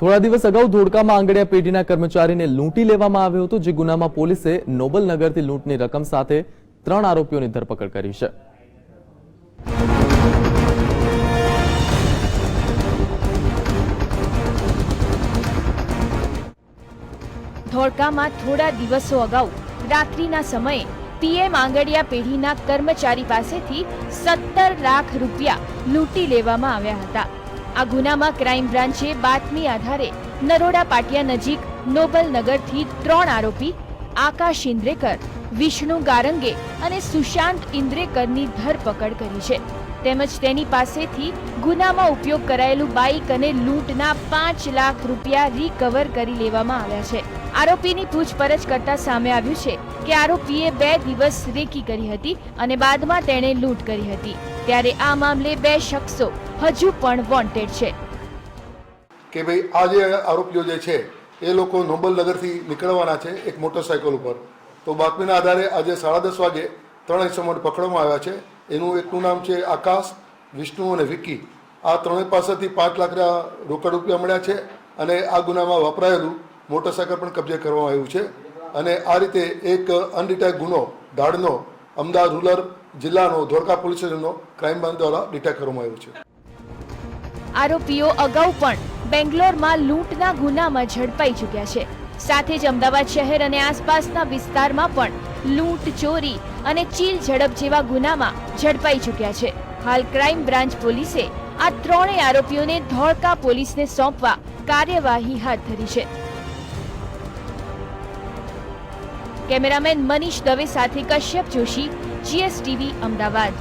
થોડા દિવસ અગાઉ ધોળકામાં આંગડિયા પેઢીના કર્મચારીને લૂંટી લેવામાં આવ્યો હતો, જે ગુનામાં પોલીસે નોબલનગરથી લૂંટની રકમ સાથે ત્રણ આરોપીઓની ધરપકડ કરી છે. ધોળકામાં થોડા દિવસો અગાઉ, રાત્રિના સમયે, પીએમ આંગડિયા પેઢીના કર્મચારી પાસેથી સત્તર લાખ રૂપિયા લૂંટી લેવામાં આવ્યા હતા. આ ગુનામાં ક્રાઇમ બ્રાન્ચે બાતમી આધારે નરોડા પાટિયા નજીક નોબલનગરથી ત્રણ આરોપી આકાશ ઇન્દ્રેકર વિષ્ણુ ગારંગે અને સુશાંત ઇન્દ્રેકરની ધરપકડ કરી છે. તેમજ તેની પાસેથી ગુનામાં ઉપયોગ કરાયેલું બાઇક અને લૂંટના પાંચ લાખ રૂપિયા રિકવર કરી લેવામાં આવ્યા છે. આરોપીની પૂછપરછ કરતા સામે આવ્યું છે કે આરોપીએ બે દિવસ રેકી કરી હતી અને બાદમાં તેણે લૂંટ કરી હતી. ત્યારે આ મામલે બે શખ્સો હજુ પણ વોન્ટેડ છે. કે ભાઈ આ જે આરોપીઓ જે છે, એ લોકો નોબલનગરથી નીકળવાના છે એક મોટરસાયકલ ઉપર. તો બાતમીના આધારે આજે સાડા દસ વાગે ત્રણ ઇસમોને પકડવામાં આવ્યા છે. એનું એકનું નામ છે આકાશ, વિષ્ણુ અને વિકી આ ત્રણેય પાસેથી પાંચ લાખના રોકડ રૂપિયા મળ્યા છે અને આ ગુનામાં વપરાયેલું મોટરસાયકલ પણ કબજે કરવામાં આવ્યું છે. અને આ રીતે એક અનડિટેક ગુનો દાડનો અમદાવાદ રૂરલ જિલ્લાનો, ધોળકા પોલીસ સ્ટેશનનો ક્રાઇમ બ્રાન્ચ દ્વારા ડિટેક કરવામાં આવ્યું છે. આરોપીઓ અગાઉ પણ બેંગ્લોરમાં લૂંટના ગુનામાં ઝડપાઈ ચૂક્યા છે. સાથે જ અમદાવાદ શહેર અને આસપાસના વિસ્તારમાં પણ લૂંટ, ચોરી અને ચીલ ઝડપ જેવા ગુનામાં ઝડપાઈ ચૂક્યા છે. હાલ ક્રાઇમ બ્રાન્ચ પોલીસે આ ત્રણેય આરોપીઓને ધોળકા પોલીસને સોંપવા કાર્યવાહી હાથ ધરી છે. કેમેરામેન મનીષ દવે સાથે કશ્યપ જોશી, જીએસટીવી, અમદાવાદ.